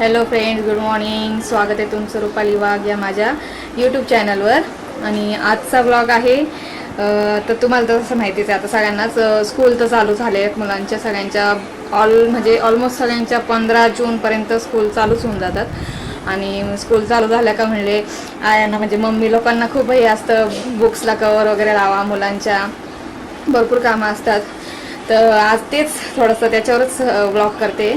Hello friends good morning स्वागत आहे तुमचं रुपाली वाघ या माझ्या यूट्यूब चॅनलवर आणि आजचा ब्लॉग आहे तर तुम्हाला तसं माहितीच आहे आता सगळ्यांनाच स्कूल तर चालू झाले आहेत मुलांच्या सगळ्यांच्या ऑल म्हणजे ऑलमोस्ट सगळ्यांच्या पंधरा जूनपर्यंत स्कूल चालूच होऊन जातात. आणि स्कूल चालू झाल्या का म्हणले आयांना म्हणजे मम्मी लोकांना खूप हे असतं बुक्सला कवर वगैरे लावा मुलांच्या भरपूर कामं असतात. तर आज तेच थोडंसं त्याच्यावरच ब्लॉग करते.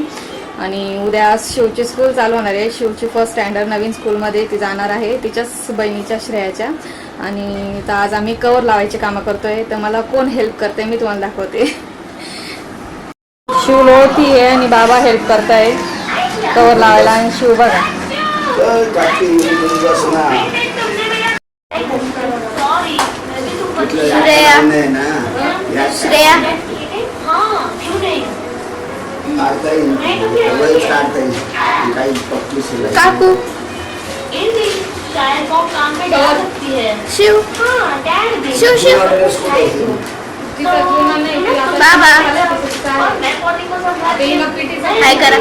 आणि उद्या शिवची स्कूल चालू होणार आहे. शिवची फर्स्ट स्टँडर्ड नवीन स्कूलमध्ये ती जाणार आहे. तिच्याच बहिणीच्या श्रेयाच्या. आणि तर आज आम्ही कवर लावायची कामं करतोय. तर मला कोण हेल्प करते मी तुम्हाला दाखवते. शिव लोळती आहे आणि बाबा हेल्प करताय. कवर लावायला आणि शिव बघा. श्रेया. श्रेया. काकू। शिव। शिव शिव। बाबा. हाय करा।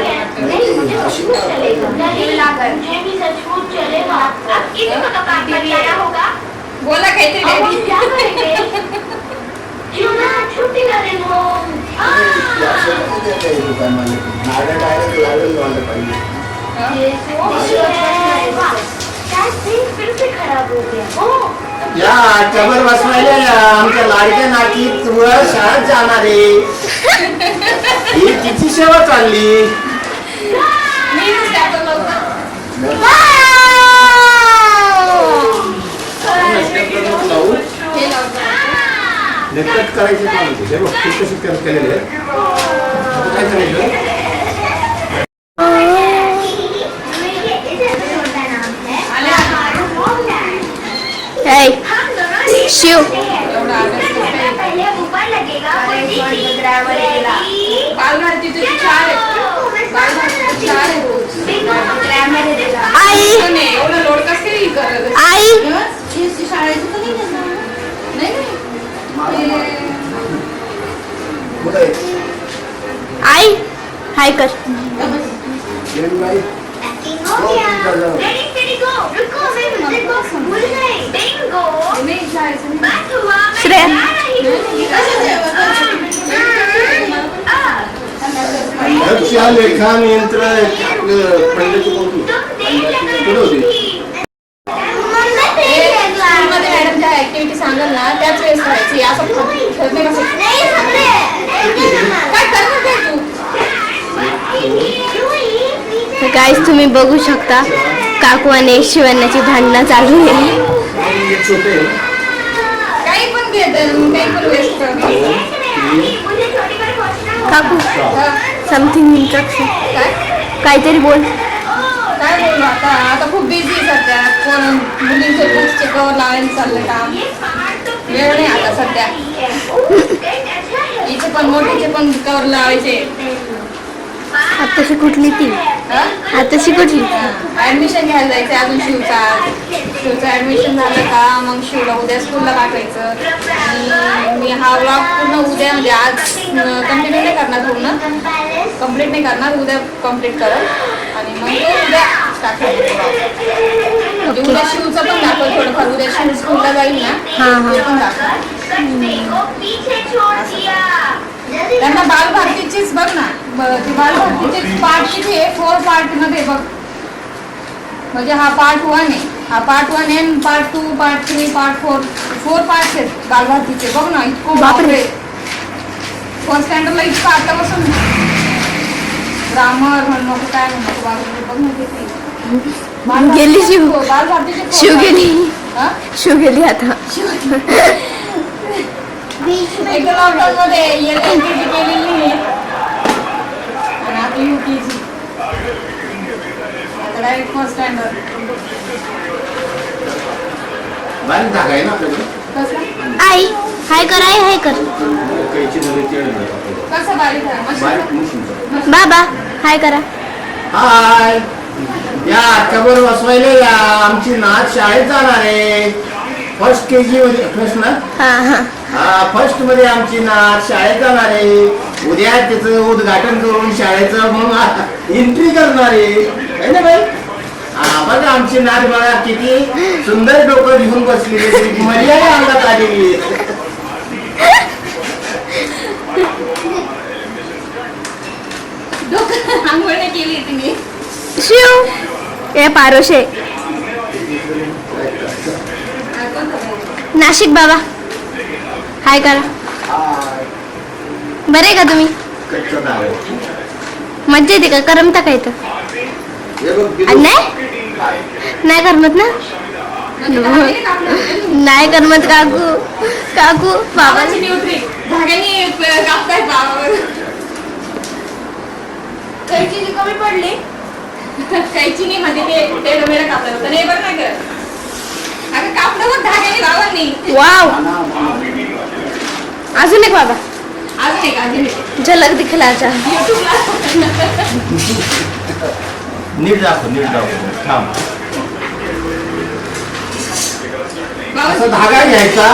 बोला काहीतरी daddy. छुट्टी करेल हो फिर से खराब हो गया ओ या आठवड्याभर बसवायला. आमच्या लाडक्या नाती तुला शाळेत जाणार आहे. ही किती सेवा चालली मी नुसते आता लवकर लावू हे लवकर कट करायचे काम होते हे बघ ते कट केलेले. आता काय करायचं शिव एवढा आवाज आई हाय कर. श्रेया. यंत्र आपलं पंडित होती स्कूलमध्ये मॅडम ज्या ऍक्टिव्हिटी सांगाल ना त्याच वेळेस करायची असं ठरते कसं काय करणार काय तू गाईस तुम्ही बघू शकता काकू आणि शिवण्याची भांडणं चालू आहे. काकू समथिंग इंट्रक्शन काय? काहीतरी बोल. काय बोलू आता? आता खूप बिझी सध्या. कोण मुलींचे बुक्सचे कवर लावायला चाललं काम. वेळ नाही आता सध्या. हिचे पण मोठीचे पण कवर लावायचे. आताशी कुठली ती? आताशी कुठली? ऍडमिशन घ्यायला जायचं अजून शिवचा. शिवचं ऍडमिशन झालं का मग शिवला उद्या स्कूलला पाठवायचं. आणि मी हा ब्लॉग पूर्ण उद्या म्हणजे आज कंटिन्यू नाही करणार पूर्ण. कंप्लीट नाही करणार उद्या कंप्लीट करत आणि मग तो उद्या स्टार्ट म्हणजे उद्या शिवचं पण दाखव थोडंफार उद्या शिव स्कूलला जाईल ना हा, हा. ते पण दाखव त्यांना बालभारतीचीच बघ ना. बालभारतीचीच पार्ट किती आहे? फोर पार्टमध्ये बघ. म्हणजे हा पार्ट वन आहे. हा पार्ट वन आहे part two part three part four four part आहेत बालभारतीचे. बघ ना इतकं बापरे. फर्स्ट स्टँडर्डला इतकं आतापासून. ग्रामर म्हणणं काय म्हणतो बालभारती. बघ ना किती. गेली शिव. शिव. गेली. हा? शिव गेली आता. एकदा लॉकडाऊन मध्ये एल केलेली आहे आणि आता युकेजी आता डायरेक्ट फर्स्ट स्टँडर्ड बारीक धागा आहे ना आपल्याकडे कसं आई हाय कर आई हाय कर कैची झाली ते आपल्याकडे. कसं बारीक आहे मशीन बारीक मशीनचं. बाबा हाय करा हाय या आठवड्याभर बसवायला या आमची नाच शाळेत जाणार आहे फर्स्ट के जी मध्ये फर्स्ट ना? हा हा. हा फर्स्टमध्ये आमची नात शाळेत जाणार. आहे उद्या त्याचं उद्घाटन करून शाळेचं मग एंट्री करणार. आहे है ना बाई? हा बघा आमची नात बघा किती सुंदर डोकं घेऊन बसलेली मर्यादा अंगात आलेली. डोकं आंघोळ केली तिने शिव ए पारोशे. नाशिक बाबा. हाय करा. बरे का तुम्ही? मज्जा येते का? करमता का इथं? नाही? करमत ना? नाही करमत काकू. काकू बाबा. बाबाची कैची कमी पडली. कैची नाही म्हणजे ते ते डोमेला कापलं नाही बरं नाही करत अगं कापलं बघ धाग्याने बाबांनी वाव. अजून एक बाबा. अजून एक अजून एक. झलक दिखलाचा युट्यूबला नीट दाखव नीट दाखव. थांब. बाबा. असा धागा घ्यायचा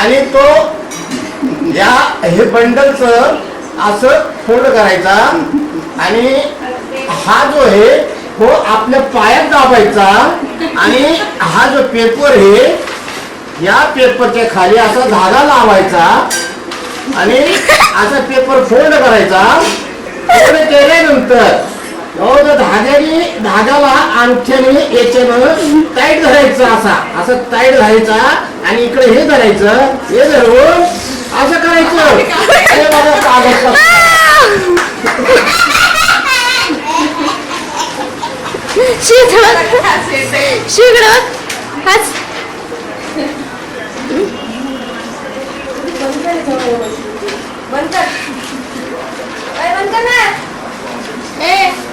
आणि तो या हे बंडलच असं फोल्ड करायचा आणि हा जो आहे तो आपल्या पायात दाबायचा आणि हा जो पेपर आहे या पेपरच्या खाली असा धागा लावायचा आणि असा पेपर फोल्ड करायचा. फोल्ड केल्यानंतर धाग्याने धागाला अंगठ्याने याच्यानं टाईट धरायचं असा. असं टाईट धरायचा आणि इकडे हे धरायचं. हे धरून असं करायचं. हे कागद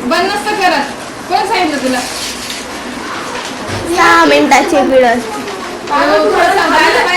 बंद नसतं करत कोण सांगितलं तुला सहा मिनिटाची व्हिडिओ थोडंसं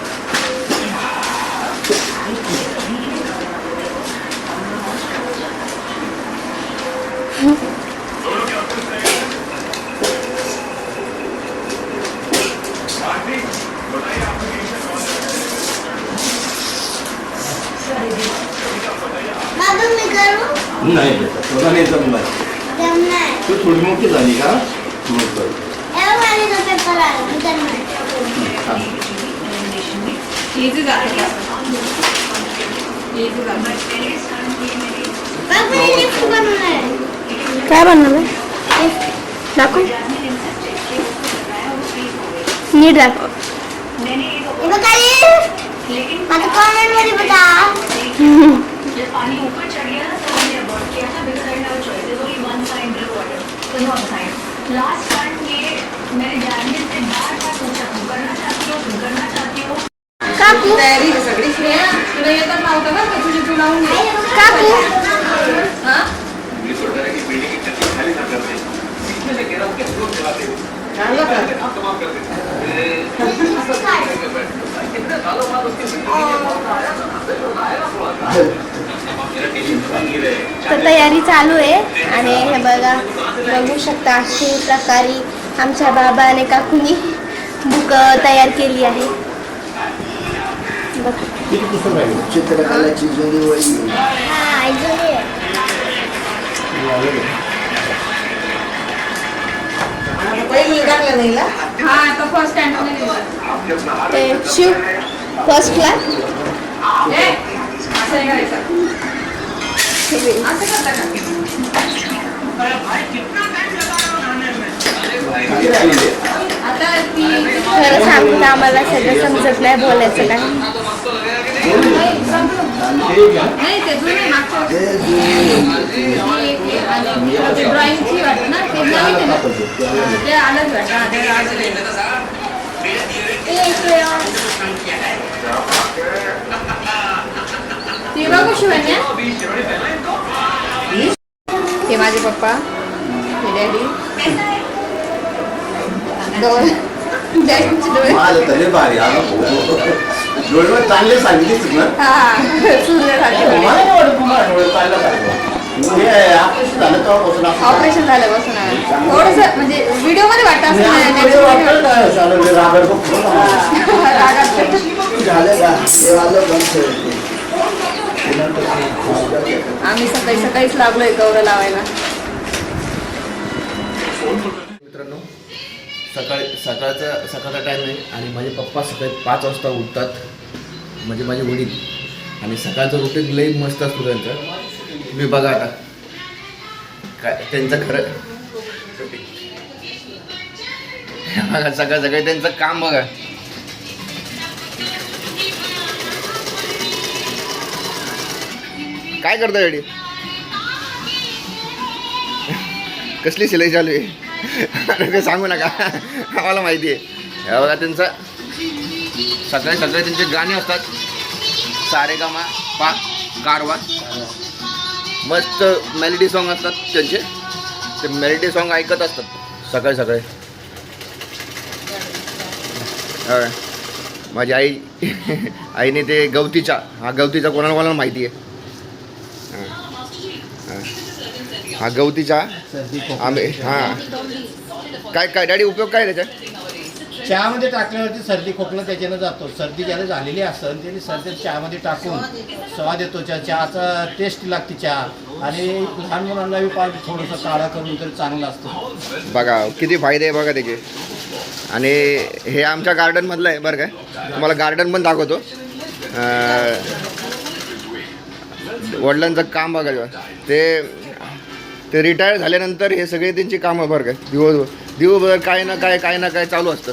नाही बेटा तुला नाही जमणार तू थोडी मोठी झाली का मग कर. थांब. इझी जातं का इझी जातं काय बनवलं दाखव नीट दाखव माझं कॉमेंट मध्ये बघा वाटर तो नॉट साइड लास्ट टाइम ये मैंने जानवी से बार बार पूछा तुम करना चाहती हो तुम करना चाहती हो काकू तयारी आहे सगळी श्रेया तुला येतात नव्हतं का तुझी तू लावून घे. काकू हा? चांगलं कर. तर तयारी चालू आहे आणि हे बघा बघू शकता अशा प्रकारे आमच्या बाबा आणि काकूनी बुक तयार केली आहे. बघा. किती पुस्तक हा फर्स्ट स्टँडर्ड ते शिव फर्स्टला ए असं नाही करायचं. असं करता का? आता ती खरं सांगून आम्हाला सगळं समजत नाही बोलायचं काय नाही ते जुने मागच्या वर्षी. आणि ड्रॉइंगची वाटत ना ते नवीन आहे ना. ते आलंच वाटतं हा, ते बघू शिवण्या हे? माझे पप्पा हे डॅडी. दोन डॅडीचे डोळे. डोळे चांगले सांगितलीच ना. ऑपरेशन झालं बसून थोडस म्हणजे व्हिडिओमध्ये वाटतं ना. आम्ही सकाळी सकाळीच लागलोय गौरव लावायला. सकाळी सकाळचा सकाळचा टाईम आहे आणि माझे पप्पा सकाळी पाच वाजता उठतात. म्हणजे माझे वडील. आणि सकाळचं रुटीन लई मस्त असतो त्यांचं. तुम्ही बघा आता काय त्यांचं खरं. बघा सकाळ सकाळी त्यांचं काम बघा. काय करता गाडी कसली शिलाई चालू आहे? अरे काही सांगू नका. आम्हाला माहिती आहे. बघा त्यांचं सकाळी सगळे त्यांचे गाणे असतात. सारे गामा पा कारवा. मस्त मेलडी सॉन्ग असतात त्यांचे. ते मेलडी सॉन्ग ऐकत असतात. सकाळी सकाळी माझी आई आईने ते गवतीचा हा गवतीचा कोणाला कोणाला माहिती आहे हां. हां. हा गवतीचा आंबे हां. काय काय डॅडी उपयोग काय त्याचा चहामध्ये टाकल्यावरती सर्दी खोकला त्याच्यानं जातो. सर्दी ज्याला झालेली असतं त्याने सर्दी चहामध्ये टाकून स्वाद येतो. चहा चहाचा टेस्ट लागते चहा. आणि लहान मुलांना बी पाणी थोडंसं काळा करून तरी चांगलं असतं. बघा किती फायदे आहे बघा त्याचे. आणि हे आमच्या गार्डनमधलं आहे बरं काय तुम्हाला गार्डन पण दाखवतो. वडिलांचं काम बघा. ते ते रिटायर झाल्यानंतर हे सगळे त्यांची कामं बरं काय दिवसभर. दिवसभर काय ना काय काय ना काय चालू असतं.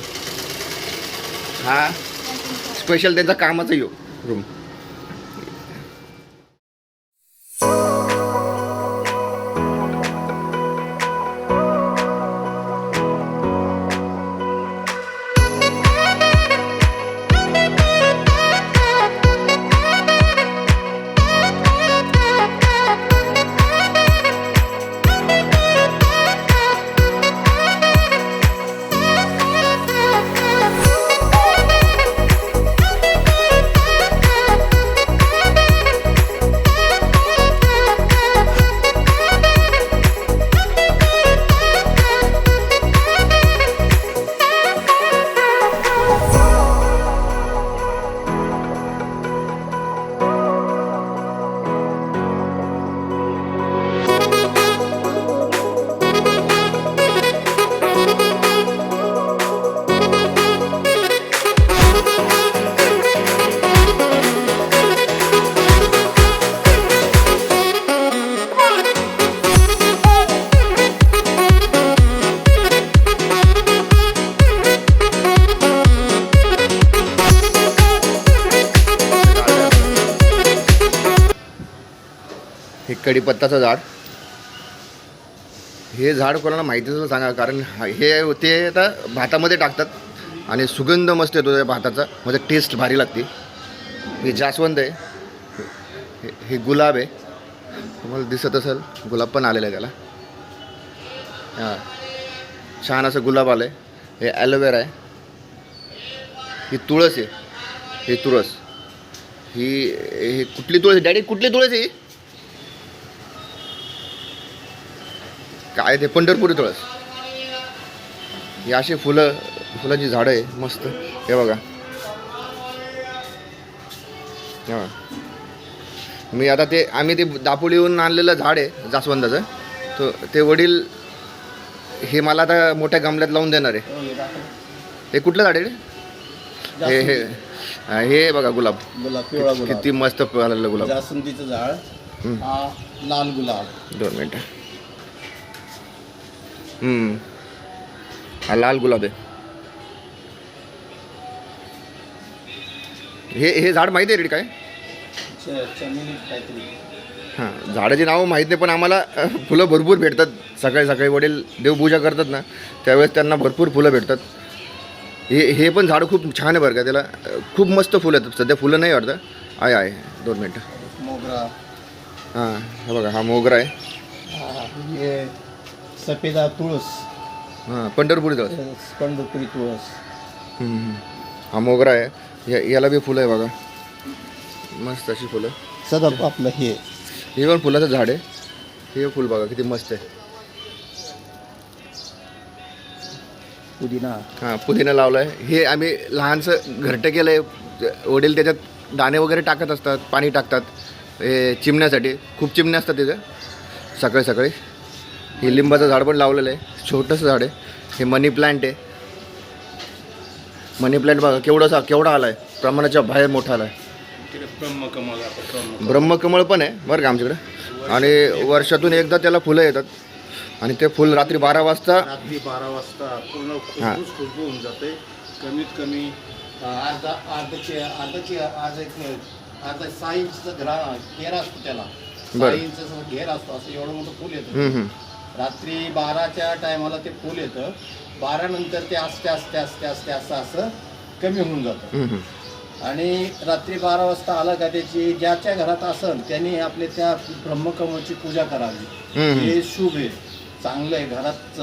हा? स्पेशल त्यांचा कामाचा येऊ रूम कढीपत्ताचं झाड. हे झाड कोणाला माहिती असेल सांगा कारण हे ते आता भातामध्ये टाकतात आणि सुगंध मस्त येतो त्या भाताचा. म्हणजे टेस्ट भारी लागते. हे जास्वंद आहे. हे- हे गुलाब आहे. तुम्हाला दिसत असेल गुलाब पण आलेलं आहे त्याला. हां. छान असं गुलाब आलं आहे हे ॲलोवेरा आहे. ही तुळस आहे. हे तुळस. ही हे कुठली तुळस डॅडी कुठली तुळस आहे काय ते पंढरपुरी तुळस. ही अशी फुलं फुलांची झाडं आहे मस्त. हे बघा. हे. मी आता ते आम्ही ते दापोलीहून आणलेलं झाड आहे जास्वंदाचं. तो ते वडील हे मला आता मोठ्या गमल्यात लावून देणार आहे. हे कुठलं झाड आहे रे? हे हे हा, बघा गुलाब. गुलाब किती मस्त गुलाब. जास्वंदीचं झाड. लाल गुलाब. दोन मिनटं. हम्म. हा लाल गुलाब आहे. हे हे झाड माहिती आहे रे काय? हां झाडाची नावं माहीत नाही पण आम्हाला फुलं भरपूर भेटतात. सकाळी सकाळी वडील देवपूजा करतात ना त्यावेळेस त्यांना भरपूर फुलं भेटतात. हे हे पण झाड खूप छान आहे बरं का त्याला खूप मस्त फुलं आहेत. सध्या फुलं नाही वाटतं. आहे आहे दोन मिनटं. मोगरा. हां हे बघा हा मोगरा आहे. सफेदा तुळस. हां पंढरपुरी जवळ पंढरपुरी तुळस. हम्म. हा मोगरा आहे. या याला बी फुलं आहे बघा. मस्त अशी फुलं. सदा आपलं हे. हे पण फुलाचं झाड आहे. हे फुल बघा किती मस्त आहे. पुदिना. हां पुदिना लावलं आहे हे आम्ही लहानसं घरटं केलं आहे वडील त्याच्यात दाणे वगैरे टाकत असतात पाणी टाकतात. हे चिमण्यासाठी. खूप चिमण्या असतात तिथं. सकाळी सकाळी. हे लिंबाचं झाड पण लावलेलं आहे. छोटंसं झाड आहे. हे मनी प्लांट आहे. मनी प्लांट बघा केवढासा केवढा आला आहे प्रमाणाच्या बाहेर मोठा आला आहे ब्रह्मकमळ पण आहे बरं का आमच्याकडे? आणि वर्षातून एकदा त्याला फुलं येतात. आणि ते फुल रात्री बारा वाजता रात्री बारा वाजता पूर्ण हा. खुशबूस खुशबू होऊन जाते. कमीत कमी अर्धा अर्धाचे अर्धाचे अर्धा एक अर्धा सहा इंचचा घरा घेर असतो त्याला. बरं. इंचचा घेर असतो असं एवढं मोठं फुल येतं. रात्री बाराच्या टायमाला ते फुल येतं. बारा नंतर ते असते असते असते असते असं असं कमी होऊन जातं. आणि रात्री बारा वाजता आला का त्याची ज्याच्या घरात असन त्यांनी आपले त्या ब्रह्मकमळची पूजा करावी. हे शुभ आहे. चांगलं आहे. घरात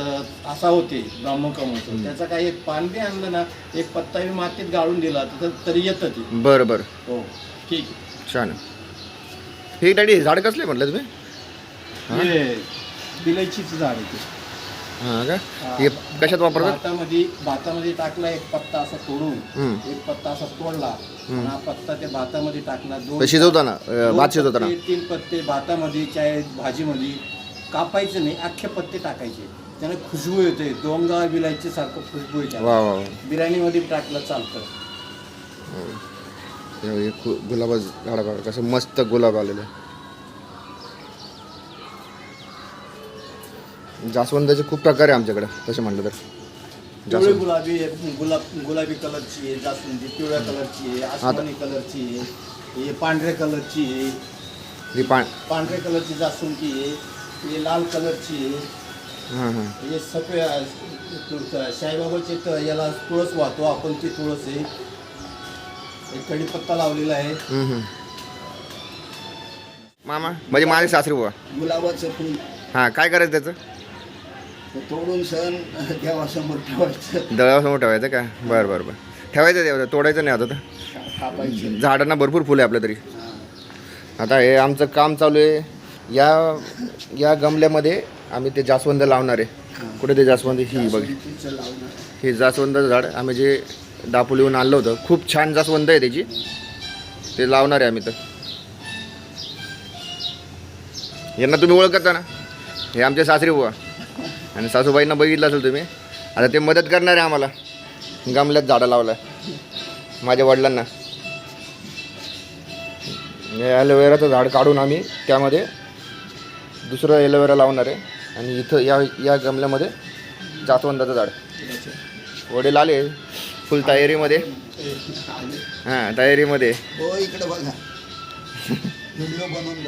असा होते ब्रह्मकमळचं त्याचं काही एक पान बी आणलं ना एक पत्ता बी मातीत गाळून दिला तर तरी येतं ते. बरं बरं. हो. ठीक आहे. छान. हे डॅडी झाड कसले म्हटलं तुम्ही? बिलायचीचं झाड आहे ते हां का? हे कशात वापरतात? भातामध्ये भातामध्ये टाकला एक पत्ता असा तोडून हम्म. एक पत्ता असा तोडला आणि हा पत्ता त्या भातामध्ये टाकला. दोन ते शिजवताना अं, दोन भात शिजवताना. पत्ते, तीन पत्ते भातामध्ये चाहे भाजीमध्ये कापायचे नाही अख्खे पत्ते टाकायचे. त्याने खुशबू येते दोंगा बिलायची सारखं खुशबू येते. वा वा वा. बिर्याणीमध्ये टाकलं चालतं. हे- हे खु- गुलाबा झाड कसं मस्त गुलाब आलेलं आहे. जास्वंदाचे खूप प्रकार आहे आमच्याकडे तसे म्हटलं तर. पिवळे जास्वंद. गुलाबी आहे, गुलाब गुलाबी कलरची आहे जास्वंदी पिवळ्या कलरची आहे आसमानी कलरची आहे हे पांढऱ्या कलरची आहे. ही पांढऱ्या कलरची जास्वंदी आहे हे लाल कलरची आहे. हां हां. हे सफेद तुळस- साईबाबाचे त- याला तुळस वाहतो आपण ती तुळस आहे. एक कढीपत्ता लावलेला आहे. हम्म, हम्म. मामा म्हणजे माझे सासरी बुवा. गुलाबाचं फुल. हां काय करायचं त्याचं? तोडून सण देवासमोर ठेवायचं. दळासमोर ठेवायचं का? बरं बरं बरं. ठेवायचं ते तोडायचं नाही आता कापायचं. झाडांना भरपूर फुलं आहे आपल्या तरी. आता हे आमचं काम चालू आहे. या या गमल्यामध्ये आम्ही ते जास्वंद लावणार आहे. कुठे ते जास्वंद? ही बघ. हे जास्वंदाचं झाड आम्ही जे दापोलीहून आणलं होतं खूप छान जास्वंद आहे त्याची. ते लावणार आहे आम्ही तर. यांना तुम्ही ओळखता ना? हे आमचे सासरी बुवा. आणि सासूबाईंना बघितलं असेल तुम्ही आता ते मदत करणार आहे आम्हाला. गमल्यात झाडं लावलं माझ्या वडिलांना. ॲलोवेराचं झाड काढून आम्ही त्यामध्ये दुसरं एलोवेरा लावणार आहे. आणि इथं या या गमल्यामध्ये जास्वंदाचं झाड. वडील आले फुल तयारीमध्ये. हां तयारीमध्ये. हो इकडे बघा. व्हिडिओ बनवून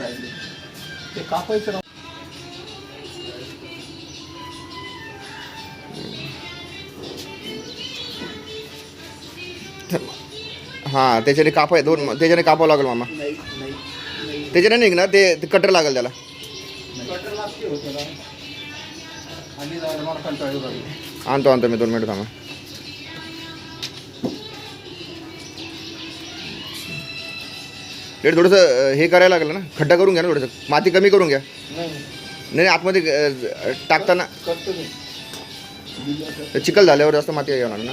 हां त्याच्याने कापाय दोन त्याच्याने कापावं लागेल मामा. नाही नाही नाही. त्याच्याने निघणार ते ते कटर लागेल त्याला. कटर लागते होते ना खाली जायला मला कंटाळा येऊ लागला. आणतो आणतो मी दोन मिनिट थांबा. थोडंसं हे करायला लागलं ना खड्डा करून घ्या ना थोडंसं. माती कमी करून घ्या. नाही आतमध्ये टाकताना चिखल झाल्यावर जास्त माती येणार ना.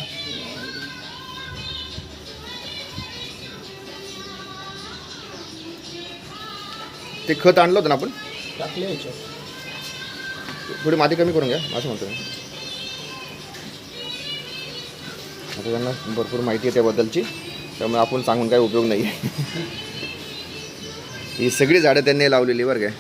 ते खत आणलं होतं ना आपण? टाकले थोडी माती कमी करून घ्या असं म्हणतो मी. आता त्यांना भरपूर माहिती आहे त्याबद्दलची त्यामुळे आपण सांगून काही उपयोग नाही आहे. ही सगळी झाडं त्यांनी लावलेली बरं काय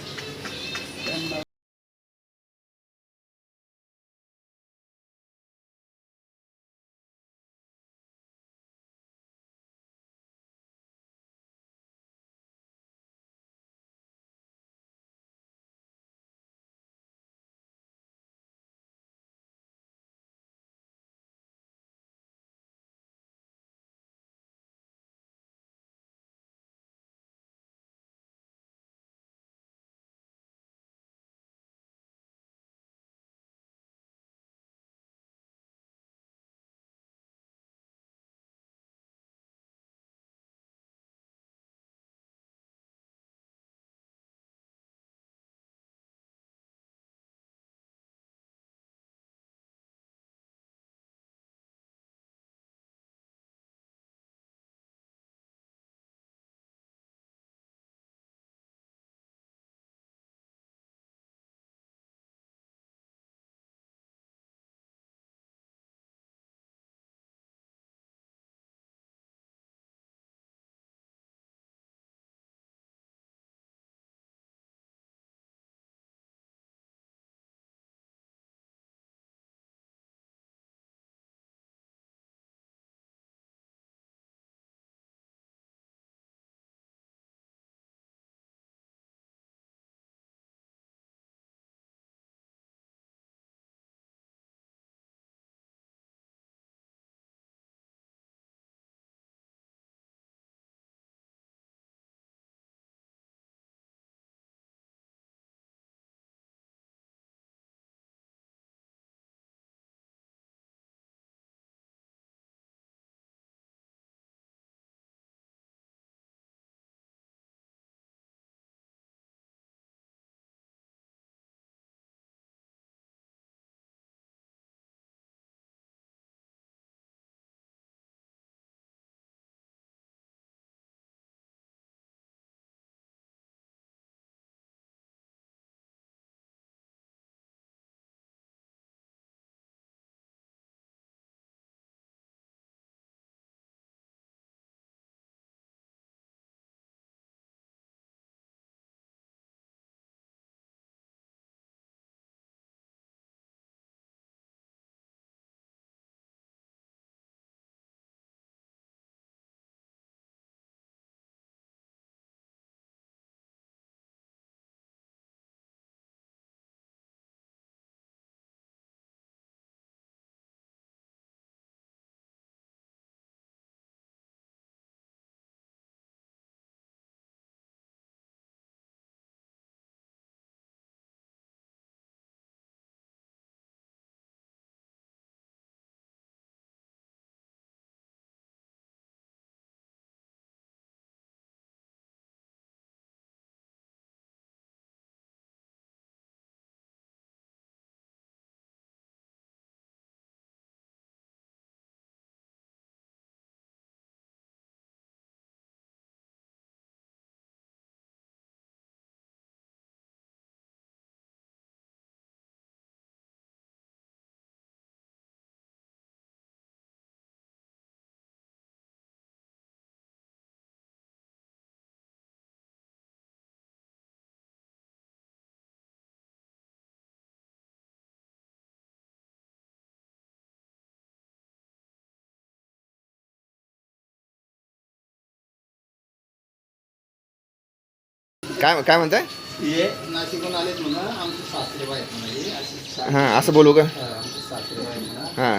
काय काय म्हणताय? हे नाशिकहून आलेत म्हणा आमचे सासरे आहेत म्हणा हे असे सा- हां असं बोलू का? हा, आमचे सासरे आहेत म्हणा. हां.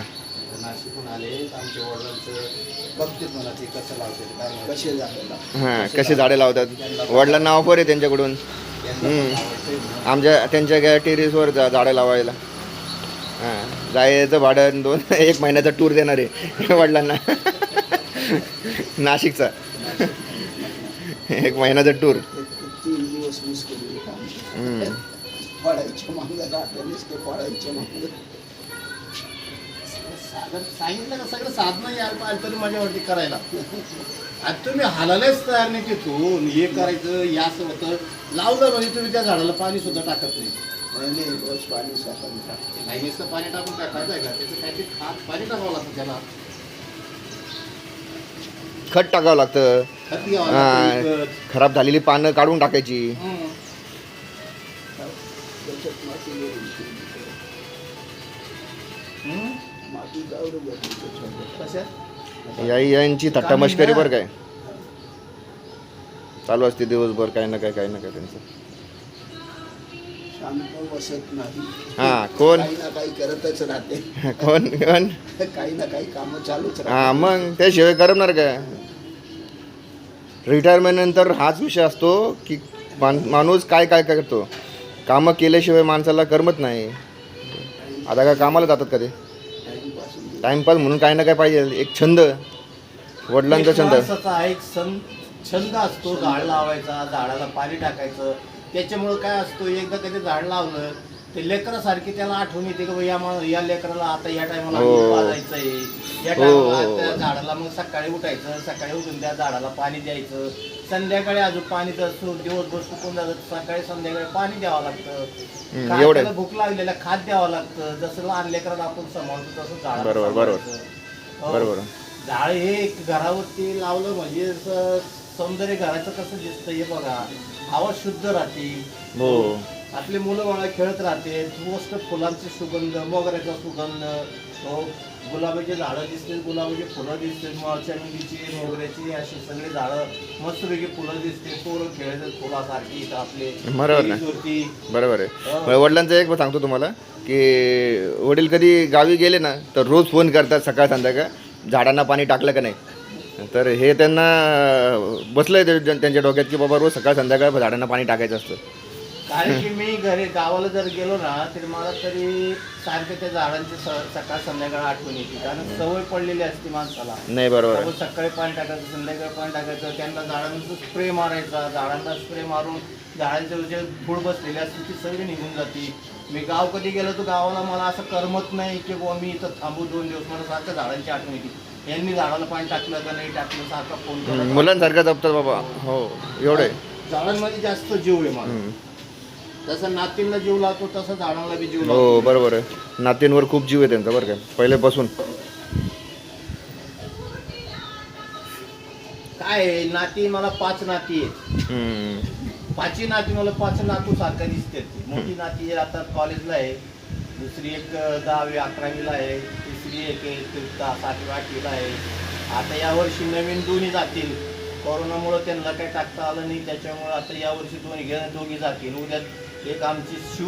नाशिकहून आले आमच्या वडिलांचं बघतील म्हणा ते कसं लावते काय माहिती. कसे झालेला हां कसे झाडे लावतात? वडिलांना ऑफर आहे त्यांच्याकडून? हम्म. आमच्या त्यांच्या टेरेसवर जा झाडं लावायला. हां जायचं भाडं दोन एक महिन्याचा टूर देणार आहे वडिलांना. नाशिकचा. एक महिन्याचा टूर. नुसते मागं सांगितलं का? सगळं साधनं यायला पाहिजे तरी माझ्यावरती करायला. आता तुम्ही हालायलाच तयार नाही तिथून. हे करायचं हे असं होतं. लावलं म्हणजे तुम्ही त्या झाडाला पाणी सुद्धा टाकत नाही. रोज पाणी सकाळी टाकते. नाही नुसतं पाणी टाकून काय फायदा आहे का? त्याचं काहीतरी खात पाणी टाकावं लागतं त्याला. खत टाकावं लागतं. खत घ्यावं लागतं विकत. खराब झालेली पानं काढून टाकायची. हं. त्याच्यात माती हं? माती जाऊ त्याच्यात कशात या यांची थट्टा मस्करी बरं काय? चालू असते दिवसभर काही ना काय काही ना काय त्यांचं. शांत बसत नाही. हां कोण? काही ना काही करतच राहते. कोण? कोण? काही ना काही कामं चालूच हां मग त्याशिवाय करणार काय? रिटायरमेंट नंतर हाच विषय असतो की माणूस काय काय काय करतो? कामं केल्याशिवाय माणसाला करमत नाही. आता काय कामाला जातात का ते टाइमपास म्हणून काही ना काय पाहिजे. एक छंद. वडिलांचा एक छंद. माणसाचा एक सं छंद असतो झाड लावायचा झाडाला पाणी टाकायचं. त्याच्यामुळं काय असतो एकदा कधी झाड लावलं ते लेकरासारखी त्याला आठवण येते की बा या मा- या लेकराला आता या टायमाला हो. वाजायचं आहे या हो, टायमाला हो, त्या हो. झाडाला मग सकाळी उठायचं सकाळी उठून त्या झाडाला पाणी द्यायचं. संध्याकाळी अजून पाणी सु- दिवसभर सुकून जातं सकाळी संध्याकाळी पाणी द्यावं लागतं. काय भूक लागलेला खाद द्यावं लागतं. जसं लहान आपण सांभाळतो तसं झाड बरोबर, बरोबर. झाड हे एक घरावरती लावलं म्हणजे सौंदर्य घराचं कसं दिसतं हे बघा. हवा शुद्ध राहते. हो. आपली मुलं बाळा खेळत राहते. मस्त फुलांचे सुगंध मोगऱ्याचा सुगंध हो. गुलाबाची झाडं दिसतील गुलाबाची फुलं दिसतील चमेलीची मोगऱ्याची अशी सगळी झाडं मस्तपैकी फुलं दिसतील पोरं खेळतात फुलासारखी इथं आपले. बरोबर ना. बरोबर आहे. मग वडिलांचं एक सांगतो तुम्हाला की वडील कधी गावी गेले ना तर रोज फोन करतात सकाळ संध्याकाळ झाडांना पाणी टाकलं का नाही? तर हे त्यांना बसलं आहे त्यांच्या डोक्यात की बाबा रोज सकाळ संध्याकाळ झाडांना पाणी टाकायचं असतं. कारण की मी घरी गावाला जर गेलो ना तर मला तरी सारखं त्या झाडांची स- सकाळ संध्याकाळ आठवण येते. कारण सवय पडलेली असते माणसाला. नाही बरोबर आहे. सकाळी पाणी टाकायचं संध्याकाळी पाणी टाकायचं त्यांना झाडांचा स्प्रे मारायचा झाडांना स्प्रे मारून झाडांचे जे फूड बसलेले असते ती सगळी निघून जाते. मी गाव कधी गेलो तर गावाला मला असं करमत नाही की बुवा मी इथं थांबू दोन दिवस मला सारखं झाडांची आठवण येते. यांनी झाडाला पाणी टाकलं का नाही टाकलं सारखं फोन हम्म, मुलांसारखं जपतात बाबा. हो एवढं झाडांमध्ये जास्त जीव आहे मला हम्म. जसं नातींना जीव लावतो तसं झाडांना बी जीव लावतो. हो बरोबर आहे. नातींवर खूप जीव आहे त्यांचा बरं काय पहिल्यापासून. काय आहे, नाती मला पाच नाती आहेत. हम्म. पाचही नाती मला पाच नातू सारखं दिसते. मोठी नाती आहे, आता कॉलेजला आहे. दुसरी एक अं, दहावी अकरावीला आहे. तिसरी एक आहे ती दहा- सातवी आठवीला आहे. आता यावर्षी नवीन दोन्ही जातील. कोरोनामुळं त्यांना काही टाकता आलं नाही त्याच्यामुळं आता यावर्षी दोन्ही घे दोघी जातील. उद्या एक आमची शिव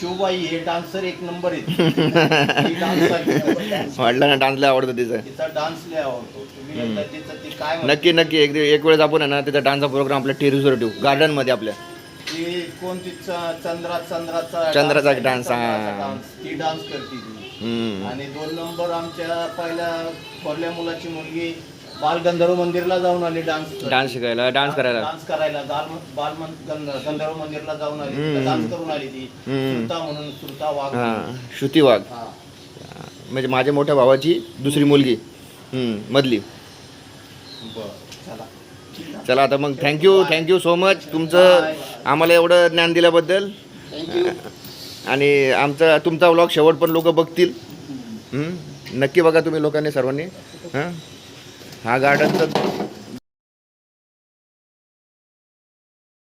शिवबाई हे डान्सर एक नंबर आहे. डान्सर वडिलांना डान्सला आवडतं तिचं. तिचा डान्स लय आवडतो. तुम्ही एकदा तिचं ती काय म्हणते? नक्की नक्की. एक एक वेळेस आपण आहे ना त्याचा डान्सचा प्रोग्राम आपल्या टेरिसवर ठेवू. गार्डनमध्ये आपल्या. ती कोणती? च- चंद्रा चंद्राचा चंद्राचा आहे, dance, चंद्राचा हा. dance. ती डान्स करते ती. हम्म. आणि दोन नंबर आमच्या पहिल्या थोरल्या मुलाची मुलगी बालगंधर्व मंदिरला जाऊन आली डान्स डान्स शिकायला डान्स करायला. डान्स करायला. बाल बाल गंध- गंधर्व मंदिरला जाऊन आली. डान्स करून आली ती. हम्म. सुरता म्हणून सुरता वाघ हां श्रुती वाघ. हा. म्हणजे माझ्या मोठ्या भावाची दुसरी मुलगी. हम्म, मधली. बरं चला. चला आता मग थँक्यू थँक्यू सो मच तुमचं आम्हाला एवढं ज्ञान दिल्याबद्दल. आणि आमचा तुमचा व्लॉग शेवट पण लोक बघतील. हम्म, नक्की बघा तुम्ही लोकांनी सर्वांनी. हां? हा गार्डनचा